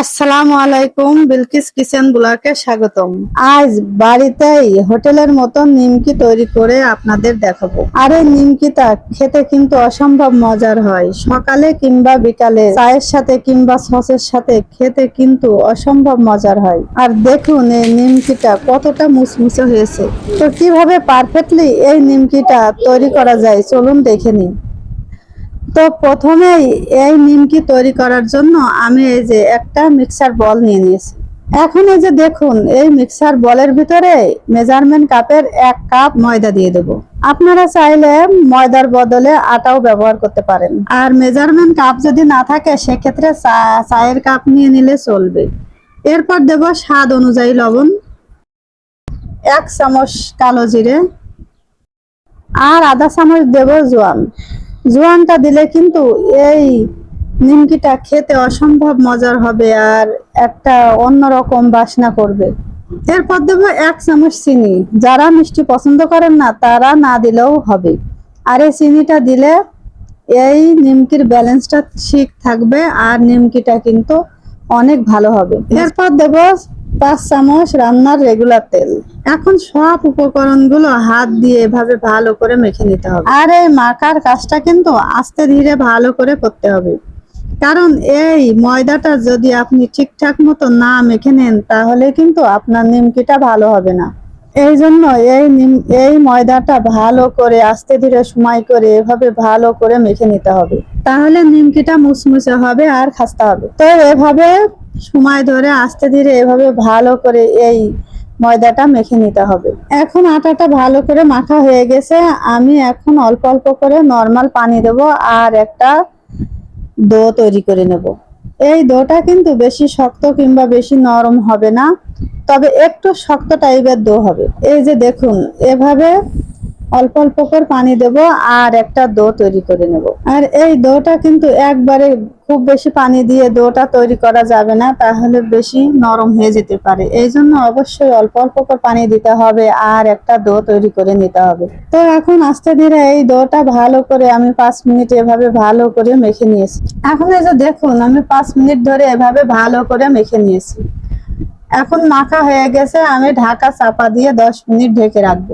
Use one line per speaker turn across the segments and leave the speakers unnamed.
আসসালামু আলাইকুম, বিলকিস কিচেন ব্লকে স্বাগতম। আজ বাড়িতেই হোটেলের মতো নিমকি তৈরি করে আপনাদের দেখাবো। আর এই নিমকিটা খেতে কিন্তু অসম্ভব মজার হয়। সকালে কিংবা বিকালে চায়ের সাথে কিংবা সসের সাথে খেতে কিন্তু অসম্ভব মজার হয়। আর দেখুন এই নিমকিটা কতটা মুসমুসে হয়েছে। তো কীভাবে পারফেক্টলি এই নিমকিটা তৈরি করা যায়, চলুন দেখে নিই। তো প্রথমেই এই নিমকি তৈরি করার জন্য আমি এই যে একটা মিক্সার বল নিয়ে নিয়েছি। এখন এই যে দেখুন, এই মিক্সার বলের ভিতরে মেজারমেন্ট কাপের এক কাপ ময়দা দিয়ে দেবো। আপনারা চাইলে ময়দার বদলে আটাও ব্যবহার করতে পারেন। আর মেজারমেন্ট কাপ যদি না থাকে, সেক্ষেত্রে চায়ের কাপ নিয়ে নিলে চলবে। এরপর দেব স্বাদ অনুযায়ী লবণ, এক চামচ কালো জিরে, আর আধা চামচ দেব জোয়ান। জোয়ানটা দিলে কিন্তু এই নিমকিটা খেতে অসম্ভব মজার হবে আর একটা অন্যরকম বাসনা করবে। এরপর দেবো এক চামচ চিনি। যারা মিষ্টি পছন্দ করেন না, তারা না দিলেও হবে। আর এই চিনিটা দিলে এই নিমকির ব্যালেন্সটা ঠিক থাকবে আর নিমকিটা কিন্তু অনেক ভালো হবে। এরপর দেব পাঁচ চামচ রান্নার রেগুলার তেল। এখন সব উপকরণগুলো হাত দিয়ে এভাবে ভালো করে মেখে নিতে হবে। আর এই মাখার কাজটা কিন্তু আস্তে ধীরে ভালো করে করতে হবে। কারণ এই ময়দাটা যদি আপনি ঠিকঠাক মতো না মেখে নেন, তাহলে কিন্তু আপনার নিমকিটা ভালো হবে না। এই জন্য এই নিম, এই ময়দাটা ভালো করে আস্তে ধীরে সময় করে এভাবে ভালো করে মেখে নিতে হবে। তাহলে নিমকিটা মুসমুসে হবে আর খাস্তা হবে। তো এভাবে সময় ধরে আস্তে ধীরে এভাবে ভালো করে এই ময়দাটা মেখে নিতে হবে। এখন আটাটা ভালো করে মাখা হয়ে গেছে। আমি এখন অল্প অল্প করে নর্মাল পানি দেব আর একটা দো তৈরি করে নেব। এই দোটা কিন্তু বেশি শক্ত কিংবা বেশি নরম হবে না, তবে একটু শক্ত টাইপের দো হবে। এই যে দেখুন, এভাবে অল্প অল্প করে পানি দেব আর একটা দো তৈরি করে নেব। আর এই দোটা কিন্তু একবারে খুব বেশি পানি দিয়ে দোটা তৈরি করা যাবে না, তাহলে বেশি নরম হয়ে যেতে পারে। এই জন্য অবশ্যই অল্প অল্প করে পানি দিতে হবে আর একটা দো তৈরি করে নিতে হবে। তো এখন আস্তে ধীরে এই দোটা ভালো করে আমি পাঁচ মিনিট এভাবে ভালো করে মেখে নিয়েছি। এখন এই যে দেখুন, আমি পাঁচ মিনিট ধরে এভাবে ভালো করে মেখে নিয়েছি। এখন মাখা হয়ে গেছে, আমি ঢাকা চাপা দিয়ে দশ মিনিট ঢেকে রাখব।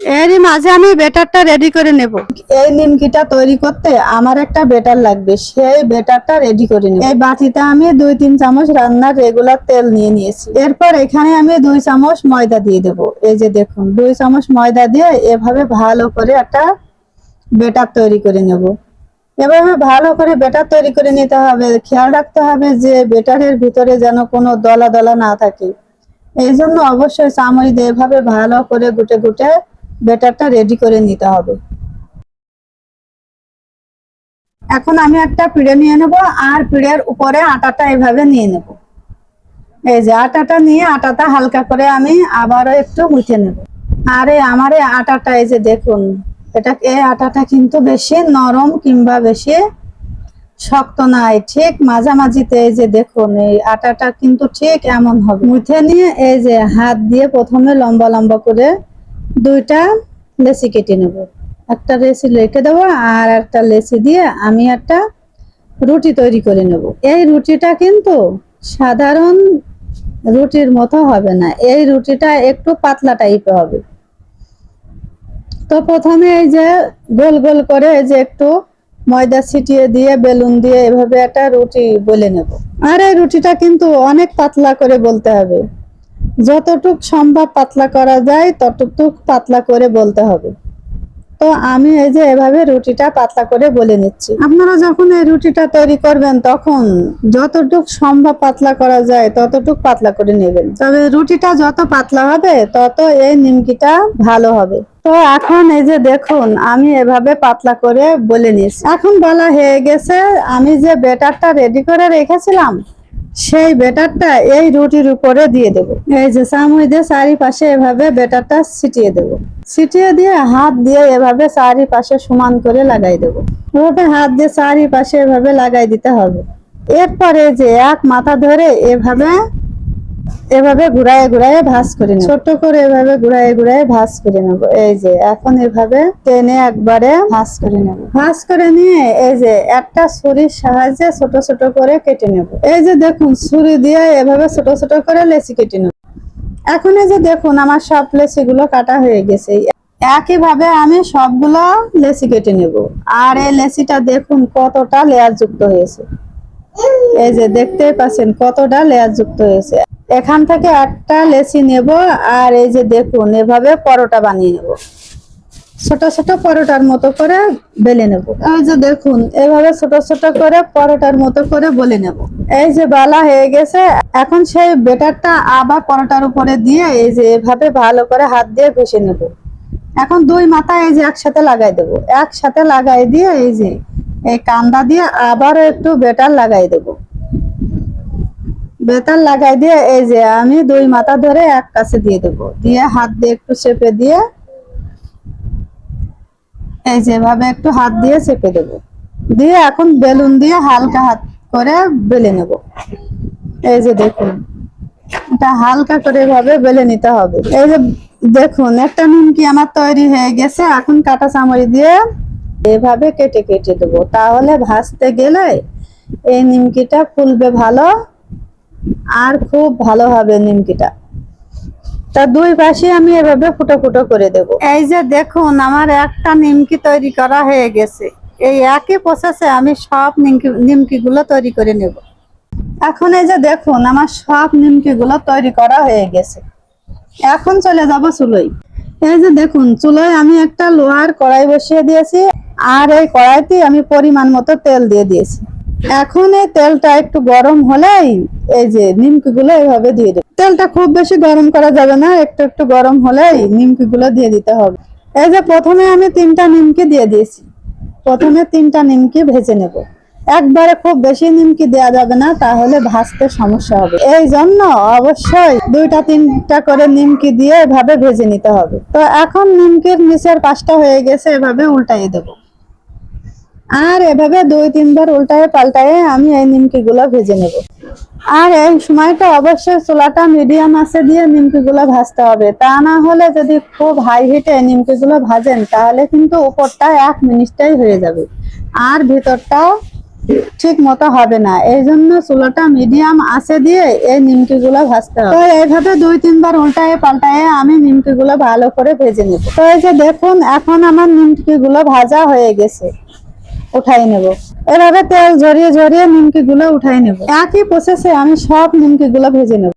এরই মাঝে আমি বেটারটা রেডি করে নেব। এই নিমকিটা তৈরি করতে আমার একটা বেটার লাগবে, সেই বেটারটা রেডি করে নেব। এই বাটিতে আমি দুই তিন চামচ রান্নার রেগুলার তেল নিয়ে নিয়েছি। এরপর এখানে আমি দুই চামচ ময়দা দিয়ে দেব। এই যে দেখুন, দুই চামচ ময়দা দিয়ে এভাবে ভালো করে একটা বেটার তৈরি করে নেব। এভাবে ভালো করে বেটার তৈরি করে নিতে হবে। খেয়াল রাখতে হবে যে বেটারের ভিতরে যেন কোনো দলা দলা না থাকে। এই জন্য অবশ্যই চামচ দিয়ে এভাবে ভালো করে গুটে গুটে বেটারটা রেডি করে নিতে হবে। এখন আমি একটা পিড়ে নিয়ে নেব আর পিড়ের উপরে আটাটা এভাবে নিয়ে নেব। এই যে আটাটা নিয়ে আটাটা হালকা করে আমি আবারও একটু মুছে নেব। আর আমার এই আটাটা, এই যে দেখুন, এটা এই আটাটা কিন্তু বেশি নরম কিংবা বেশি শক্ত নাই। ঠিক মাঝামাঝিতে এই যে দেখুন, এই আটাটা কিন্তু ঠিক এমন হবে। মুঠে নিয়ে এই যে হাত দিয়ে প্রথমে লম্বা লম্বা করে দুইটা লেসি কেটে নেব। একটা লেসি রেখে দেবো আর একটা লেসি দিয়ে আমি একটা রুটি তৈরি করে নেব। এই রুটিটা কিন্তু সাধারণ রুটির মতো হবে না। এই রুটিটা একটু পাতলা টাইপের হবে। তো প্রথমে এই যে গোল গোল করে এই যে একটু ময়দা ছিটিয়ে দিয়ে, বেলুন দিয়ে এভাবে একটা রুটি বলে নেব। আর এই রুটিটা কিন্তু অনেক পাতলা করে বলতে হবে। যতটুক সম্ভব পাতলা করা যায়, ততটুক পাতলা করে বলতে হবে। তো আমি এই যে এভাবে রুটিটা পাতলা করে বলে নিচ্ছি। আপনারা যখন এই রুটিটা তৈরি করবেন, তখন যতটুক সম্ভব পাতলা করা যায়, ততটুক পাতলা করে নেবেন। তবে রুটিটা যত পাতলা হবে, তত এই নিমকিটা ভালো হবে। তো এখন এই যে দেখুন, আমি এভাবে পাতলা করে বলে নিয়েছি। এখন বলা হয়ে গেছে, আমি যে বেটারটা রেডি করে রেখেছিলাম সেই বেটারটা এই রুটির উপরে দিয়ে দেবো। এই যে চামচ দিয়ে চারিপাশে এভাবে বেটারটা ছিটিয়ে দেবো। ছিটিয়ে দিয়ে হাত দিয়ে এভাবে চারিপাশে সমান করে লাগাই দেবো। এভাবে হাত দিয়ে চারিপাশে এভাবে লাগাই দিতে হবে। এরপরে যে এক মাথা ধরে এভাবে এভাবে ঘুরায় ঘুরায় ভাজ করে নেব। ছোট করে এভাবে ঘুরায় ঘুরায় ভাজ করে নেব। এই যে, এখন এভাবে টেনে একবারে ভাজ করে নেব। ভাজ করে নিয়ে এই যে, একটা ছুরির সাহায্যে ছোট ছোট করে কেটে নেব। এই যে দেখুন, ছুরি দিয়ে এভাবে ছোট ছোট করে লেচি কেটে নেব। এখন এই যে দেখুন, আমার সব লেচি গুলো কাটা হয়ে গেছে। একইভাবে আমি সবগুলো লেচি কেটে নেব। আর এই লেচিটা দেখুন, কতটা লেয়ার যুক্ত হয়েছে। এই যে দেখতেই পাচ্ছেন, কতটা লেয়ার যুক্ত হয়েছে। এখান থেকে একটা লেচি নেব আর এই যে দেখুন, এভাবে পরোটা বানিয়ে নেব। ছোট ছোট পরোটার মতো করে বেলে নেব। এই যে দেখুন, এভাবে ছোট ছোট করে পরোটার মতো করে বলে নেব। এই যে বালা হয়ে গেছে, এখন সেই বেটারটা আবার পরোটার উপরে দিয়ে এই যে এভাবে ভালো করে হাত দিয়ে ঘষে নেব। এখন দুই মাথা এই যে একসাথে লাগাই দেব। একসাথে লাগাই দিয়ে এই যে এই কান্দা দিয়ে আবারও একটু বেটার লাগাই দেব। বেতার লাগাই দিয়ে এই যে আমি দুই মাথা ধরে এক কাছে দিয়ে দেবো। দিয়ে হাত দিয়ে একটু চেপে দিয়ে এই যে এভাবে একটু হাত দিয়ে চেপে দেবো। দিয়ে এখন বেলুন দিয়ে হালকা হাত করে বেলে নেব। এই যে দেখুন, এটা হালকা করে এভাবে বেলে নিতে হবে। এই যে দেখুন, একটা নিমকি আমার তৈরি হয়ে গেছে। এখন কাটা চামড়ি দিয়ে এভাবে কেটে কেটে দেবো। তাহলে ভাজতে গেলে এই নিমকিটা ফুলবে ভালো। আর খুব ভালো হবে নিমকিটা। তা দুই পাশে আমি এভাবে ফুটো ফুটো করে দেব। এই যে দেখুন আমার একটা নিমকি তৈরি করা হয়ে গেছে। এই একই প্রসেসে আমি সব নিমকি গুলো তৈরি করে নেব। এখন এই যে দেখুন আমার সব নিমকি গুলো তৈরি করা হয়ে গেছে। এখন চলে যাব চুলোই এই যে দেখুন চুলোয় আমি একটা লোহার কড়াই বসিয়ে দিয়েছি। আর এই কড়াইতে আমি পরিমাণ মতো তেল দিয়ে দিয়েছি। এখন এই তেলটা একটু গরম হলেই এই যে নিমকি গুলো এইভাবে দিয়ে দেবো। তেলটা খুব বেশি গরম করা যাবে না, একটু একটু গরম হলেই নিমকি গুলো দিয়ে দিতে হবে। এই যে প্রথমে আমি তিনটা নিমকি দিয়ে দিয়েছি। প্রথমে তিনটা নিমকি ভেজে নেব। একবারে খুব বেশি নিমকি দেওয়া যাবে না, তাহলে ভাজতে সমস্যা হবে। এই জন্য অবশ্যই দুইটা তিনটা করে নিমকি দিয়ে এভাবে ভেজে নিতে হবে। তো এখন নিমকির নিচের পাশটা হয়ে গেছে, এভাবে উল্টাইয়ে দেবো। আর এভাবে দুই, তিনবার উল্টায় পাল্টায় আমি এই নিমকি গুলো ভেজে নেব। আর এই সময়টা অবশ্যই চুলাটা মিডিয়াম আছে দিয়ে নিমকি গুলো ভাজতে হবে। তা না হলে যদি খুব হাই হিটে নিমকি গুলো ভাজেন, তাহলে কিন্তু উপরটা এক মিনিটটাই হয়ে যাবে। আর ভিতরটা ঠিক মতো হবে না। এই জন্য চুলাটা মিডিয়াম আছে দিয়ে এই নিমকি গুলো ভাজতে হবে। তো এইভাবে দুই, তিনবার উল্টায় পাল্টায় আমি নিমকি গুলো ভালো করে ভেজে নেব। তো এই যে দেখুন, এখন আমার নিমকি গুলো ভাজা হয়ে গেছে। উঠাই নেব। এভাবে তেল ঝরিয়ে ঝরিয়ে নিমকি গুলো উঠাই নেব। একই প্রসেসে আমি সব নিমকি গুলো ভেজে নেব।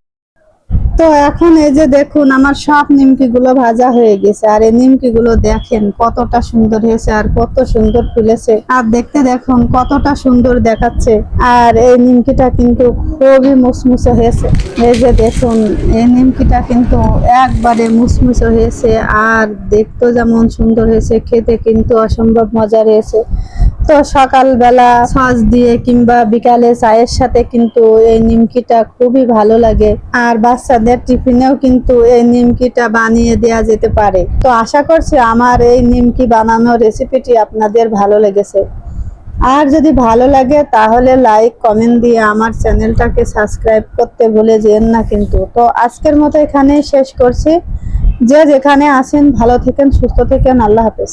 তো এখন এই যে দেখুন, আমার সব নিমকি গুলো ভাজা হয়ে গেছে। আর এই নিমকি গুলো দেখেন কতটা সুন্দর হয়েছে আর কত সুন্দর ফুলেছে। আর দেখতে দেখুন, কতটা সুন্দর দেখাচ্ছে। আর এই নিমকিটা কিন্তু খুবই মুসমুসে হয়েছে। এই যে দেখুন, এই নিমকিটা কিন্তু একবারে মুসমুসে হয়েছে। আর দেখতেও যেমন সুন্দর হয়েছে, খেতে কিন্তু অসম্ভব মজা রয়েছে তো সকালবেলা সস দিয়ে কিংবা বিকালে চায়ের সাথে কিন্তু এই নিমকিটা খুবই ভালো লাগে। আর বাচ্চাদের টিফিনেও কিন্তু এই নিমকিটা বানিয়ে দেওয়া যেতে পারে। তো আশা করছি আমার এই নিমকি বানানোর রেসিপিটি আপনাদের ভালো লেগেছে। আর যদি ভালো লাগে তাহলে লাইক, কমেন্ট দিয়ে আমার চ্যানেলটাকে সাবস্ক্রাইব করতে ভুলে যেন না কিন্তু। তো আজকের মতো এখানেই শেষ করছি। যে যেখানে আসেন ভালো থেকেন, সুস্থ থেকেন, আল্লাহ হাফেজ।